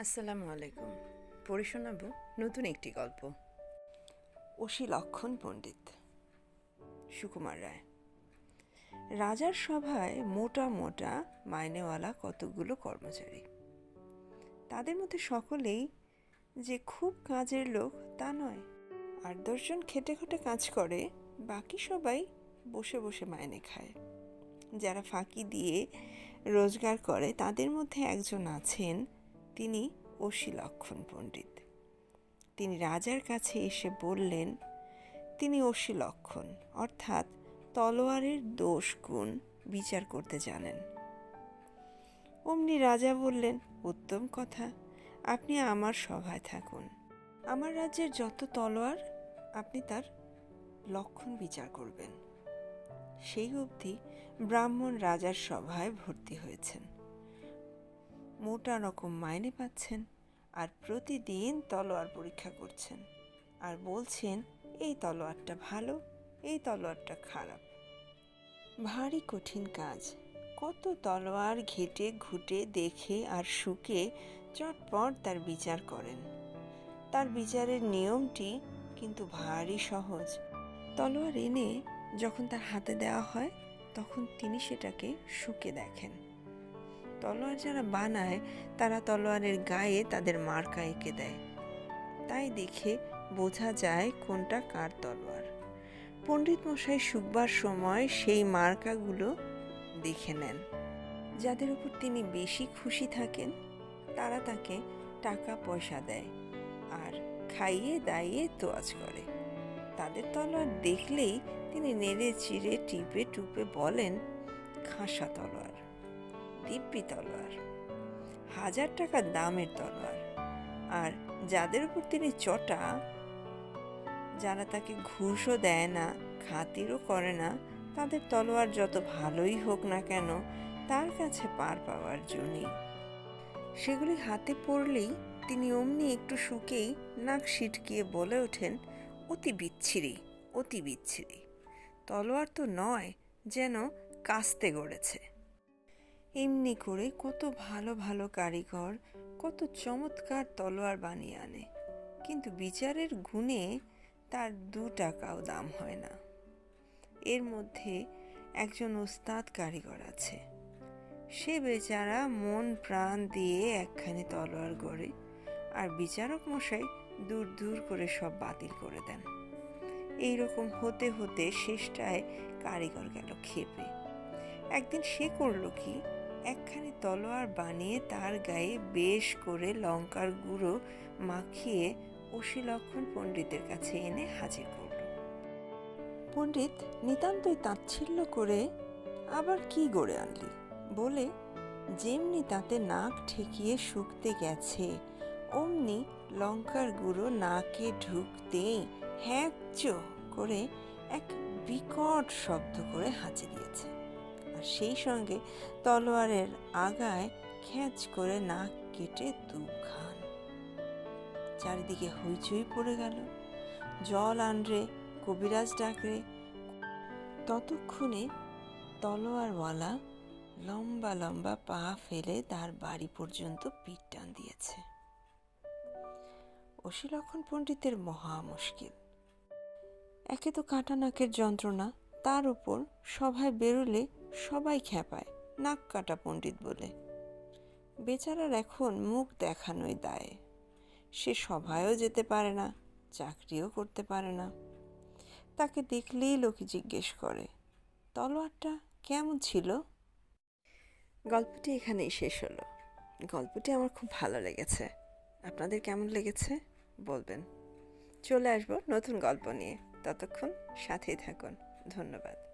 আসসালামু আলাইকুম। পড়ে শোনাবো নতুন একটি গল্প। অসি লক্ষণ পণ্ডিত। সুকুমার রায়। রাজার সভায় মোটা মোটা মাইনেওয়ালা কতগুলো কর্মচারী। তাদের মধ্যে সকলেই যে খুব কাজের লোক তা নয়। আর দশজন খেটে খুটে কাজ করে, বাকি সবাই বসে বসে মাইনে খায়। যারা ফাঁকি দিয়ে রোজগার করে, তাদের মধ্যে একজন আছেন তিনি অসি লক্ষণ পণ্ডিত। তিনি রাজার কাছে এসে বললেন, তিনি অসি লক্ষণ অর্থাৎ তলোয়ারের দোষ গুণ বিচার করতে জানেন। অমনি রাজা বললেন, উত্তম কথা, আপনি আমার সভায় থাকুন। আমার রাজ্যের যত তলোয়ার, আপনি তার লক্ষণ বিচার করবেন। সেই অবধি ব্রাহ্মণ রাজার সভায় ভর্তি হয়েছেন। মোটা রকম মাইনে পাচ্ছেন আর প্রতিদিন তলোয়ার পরীক্ষা করছেন আর বলছেন, এই তলোয়ারটা ভালো, এই তলোয়ারটা খারাপ। ভারী কঠিন কাজ। কত তলোয়ার ঘেটে ঘুটে দেখে আর শুকে চটপট তার বিচার করেন। তার বিচারের নিয়মটি কিন্তু ভারী সহজ। তলোয়ার এনে যখন তার হাতে দেওয়া হয়, তখন তিনি সেটাকে শুকে দেখেন। তলোয়ার যারা বানায়, তারা তলোয়ারের গায়ে তাদের মার্কা এঁকে দেয়। তাই দেখে বোঝা যায় কোনটা কার তলোয়ার। পণ্ডিত মশাই শুকবার সময় সেই মার্কাগুলো দেখে নেন। যাদের উপর তিনি বেশি খুশি থাকেন, তারা তাকে টাকা পয়সা দেয় আর খাইয়ে দাইয়ে তোয়াজ করে। তাদের তলোয়ার দেখলেই তিনি নেড়ে চিড়ে টিপে টুপে বলেন, খাসা তলোয়ার। দিব্যি তলোয়ার, হাজার টাকা দামের তলোয়ার আর যাদের উপর তিনি চটা, যারা তাকে ঘুষও দেয় না, খাতিরও করে না, তাদের তলোয়ার যত ভালোই হোক না কেন, তার কাছে পার পাওয়ার জন্যই। সেগুলি হাতে পড়লেই তিনি অমনি একটু শুকেই নাক সিটকিয়ে বলে ওঠেন, অতি বিচ্ছিরি অতি বিচ্ছিরি। তলোয়ার তো নয়, যেন কাস্তে গড়েছে। এমনি করে কত ভালো ভালো কারিগর, কত চমৎকার তলোয়ার বানিয়ে আনে। কিন্তু বিচারের গুণে তার দু টাকাও দাম হয় না। এর মধ্যে একজন ওস্তাদ কারিগর আছে। সে বেচারা মন প্রাণ দিয়ে একখানি তলোয়ার গড়ে আর বিচারক মশাই দূর দূর করে সব বাতিল করে দেন। এই রকম হতে হতে শেষটায় কারিগর গেল খেপে একদিন সে করল কি? একখানি তলোয়ার বানিয়ে তার গায়ে বেশ করে লঙ্কার গুঁড়ো মাখিয়ে অশিলক্ষণ পণ্ডিতের কাছে এনে হাজির করল। পণ্ডিত নিতান্তই তাচ্ছিল্য করে, আবার কি গড়ে আনলি? বলে, যেমনি তাতে নাক ঠেকিয়ে শুকতে গেছে, অমনি লঙ্কার গুঁড়ো নাকে ঢুকতেই হ্যাঁচ করে এক বিকট শব্দ করে হাঁচি দিয়েছে। আর সেই সঙ্গে তলোয়ারের আগায় খেঁচ করে নাক কেটে দুখান। চারিদিকে হইচই পড়ে গেল। জল আনরে কবিরাজ ডাকরে। ততক্ষণে তলোয়ারওয়ালা লম্বা লম্বা পা ফেলে তার বাড়ি পর্যন্ত পিঠ টান দিয়েছে। অশিলক্ষণ পণ্ডিতের মহা মুশকিল। একে তো কাটা নাকের যন্ত্রণা, তার উপর সভায় বেরোলে সবাই খ্যাপায়, নাক কাটা পণ্ডিত বলে। বেচারার এখন মুখ দেখানোই দায়। সে সভায়ও যেতে পারে না, চাকরিও করতে পারে না। তাকে দেখলেই লোকে জিজ্ঞেস করে, তলোয়ারটা কেমন ছিল? গল্পটি এখানেই শেষ হলো। গল্পটি আমার খুব ভালো লেগেছে। আপনাদের কেমন লেগেছে? বলবেন। চলে আসব নতুন গল্প নিয়ে। ততক্ষণ সাথেই থাকুন। ধন্যবাদ।